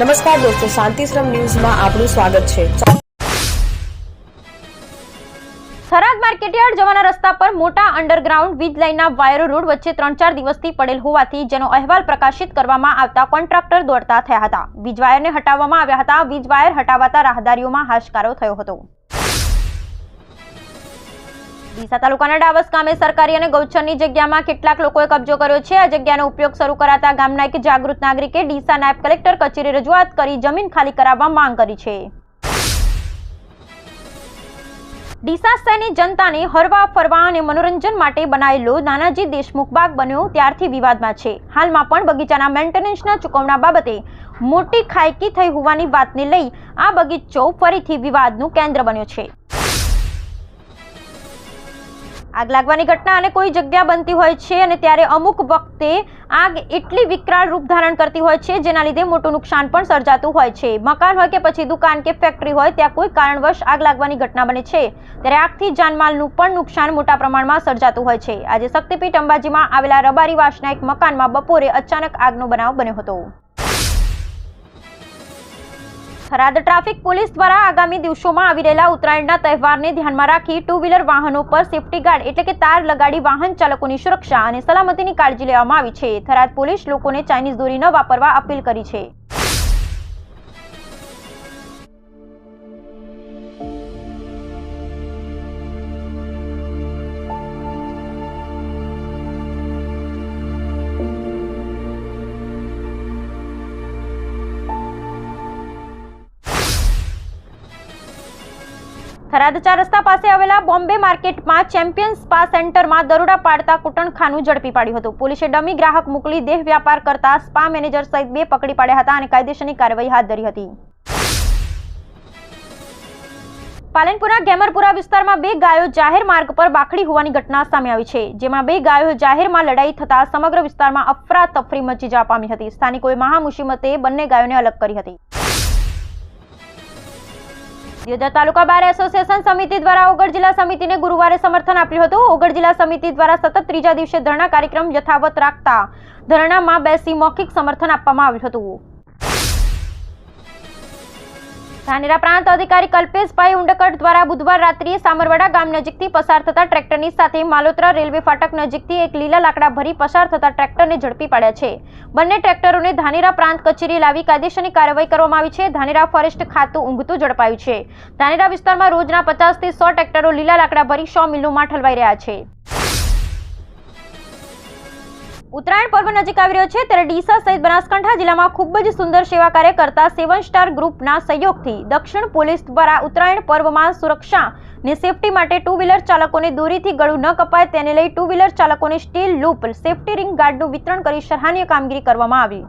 નમસ્કાર દોસ્તો, શાંતિશ્રમ ન્યૂઝમાં આપનું સ્વાગત છે. થરાદ માર્કેટયાર્ડ જવાના રસ્તા પર મોટા અંડરગ્રાઉન્ડ વીજ લાઇનના વાયરો રોડ વચ્ચે ત્રણ ચાર દિવસથી પડેલ હોવાથી જેનો અહેવાલ પ્રકાશિત કરવામાં આવતા કોન્ટ્રાક્ટર દોડતા થયા હતા. વીજ વાયરને હટાવવામાં આવ્યા હતા. વીજ વાયર હટાવાતા રાહદારીઓમાં હાશકારો થયો હતો. ડીસા તાલુકાના ડાવસ ગામે સરકારી અને ગૌચરની જગ્યામાં કેટલાક લોકોએ કબજો કર્યો છે. આ જગ્યાનો ઉપયોગ શરૂ કરાતા ગામના એક જાગૃત નાગરિકે ડીસા નાયબ કલેક્ટર કચેરી રજૂઆત કરી જમીન ખાલી કરાવવા માંગ કરી છે. ડીસા શહેરની જનતાને હરવા, ફરવા અને મનોરંજન માટે બનાવેલો નાનાજી દેશમુખ બાગ બન્યો ત્યારથી વિવાદમાં છે. હાલમાં પણ બગીચાના મેન્ટેનન્સના ચૂકવણા બાબતે મોટી ખાયકી થઈ હોવાની વાતને લઈ આ બગીચો ફરીથી વિવાદનું કેન્દ્ર બન્યો છે. આગ લાગવાની ઘટના અને કોઈ જગ્યા બનતી હોય છે અને ત્યારે અમુક વખતે આગ એટલી વિકરાળ રૂપ ધારણ કરતી હોય છે, જેના લીધે મોટું નુકસાન પણ સર્જાતું હોય છે. મકાન હોય કે પછી દુકાન કે ફેક્ટરી હોય, ત્યાં કોઈ કારણવશ આગ લાગવાની ઘટના બને છે. ત્યારે આગથી જાનમાલનું પણ નુકસાન મોટા પ્રમાણમાં સર્જાતું હોય છે. આજે શક્તિપીઠ અંબાજીમાં આવેલા રબારી વાસના એક મકાનમાં બપોરે અચાનક આગનો બનાવ બન્યો હતો. થરાદ ટ્રાફિક પોલીસ દ્વારા આગામી દિવસોમાં આવી રહેલા ઉત્તરાયણના તહેવારને ધ્યાનમાં રાખી ટુ વ્હીલર વાહનો પર સેફટી ગાર્ડ એટલે કે તાર લગાડી વાહન ચાલકોની સુરક્ષા અને સલામતીની કાળજી લેવામાં આવી છે. થરાદ પોલીસ લોકોને ચાઇનીઝ દોરી ન વાપરવા અપીલ કરી છે. થરાદ ચાર રસ્તા પાસે આવેલા બોમ્બે માર્કેટમાં ચેમ્પિયન સ્પા સેન્ટરમાં દરોડા પાડતા કુટણખાનું ઝડપી પાડ્યું હતું. પોલીસે ડમી ગ્રાહક મોકલી દેહ વ્યાપાર કરતા સ્પા મેનેજર સહિત બે પકડી પાડ્યા હતા અને કાયદેસરની કાર્યવાહી હાથ ધરી હતી. પાલનપુરા ગેમરપુરા વિસ્તારમાં બે ગાયો જાહેર માર્ગ પર બાખડી હોવાની ઘટના સામે આવી છે, જેમાં બે ગાયો જાહેરમાં લડાઈ થતા સમગ્ર વિસ્તારમાં અફરાતફરી મચી જવા પામી હતી. સ્થાનિકોએ મહામુસીબતે બંને ગાયોને અલગ કરી હતી. દિયોદર તાલુકા બાર એસોસિએશન સમિતિ દ્વારા ઓગળ જિલ્લા સમિતિને ગુરુવારે સમર્થન આપ્યું હતું. ઓગળ જિલ્લા સમિતિ દ્વારા સતત ત્રીજા દિવસે ધરણા કાર્યક્રમ યથાવત રાખતા ધરણામાં બેસી મૌખિક સમર્થન આપવામાં આવ્યું હતું. ધાનેરા પ્રાંત અધિકારી કલ્પેશભાઈ ઉંડકટ દ્વારા બુધવાર રાત્રિએ સામરવાડા ગામ નજીકથી પસાર થતા ટ્રેક્ટરની સાથે માલોત્રા રેલવે ફાટક નજીકથી એક લીલા લાકડા ભરી પસાર થતા ટ્રેક્ટરને ઝડપી પાડ્યા છે. બંને ટ્રેક્ટરોને ધાનેરા પ્રાંત કચેરી લાવી કાયદેસરની કાર્યવાહી કરવામાં આવી છે. ધાનેરા ફોરેસ્ટ ખાતું ઊંઘતું ઝડપાયું છે. ધાનેરા વિસ્તારમાં રોજના પચાસથી સો ટ્રેક્ટરો લીલા લાકડા ભરી સો મિલોમાં ઠલવાઈ રહ્યા છે. ઉત્તરાયણ પર્વ નજીક આવી રહ્યો છે ત્યારે ડીસા સહિત બનાસકાંઠા જિલ્લામાં ખૂબ જ સુંદર સેવા કાર્ય કરતા સેવન સ્ટાર ગ્રુપના સહયોગથી દક્ષિણ પોલીસ દ્વારા ઉત્તરાયણ પર્વમાં સુરક્ષા ને સેફટી માટે ટુ વ્હીલર ચાલકોને દોરીથી ગળું ન કપાય તેને લઈ ટુ વ્હીલર ચાલકોને સ્ટીલ લૂપ, સેફટી રિંગ ગાર્ડનું વિતરણ કરી સરાહનીય કામગીરી કરવામાં આવી.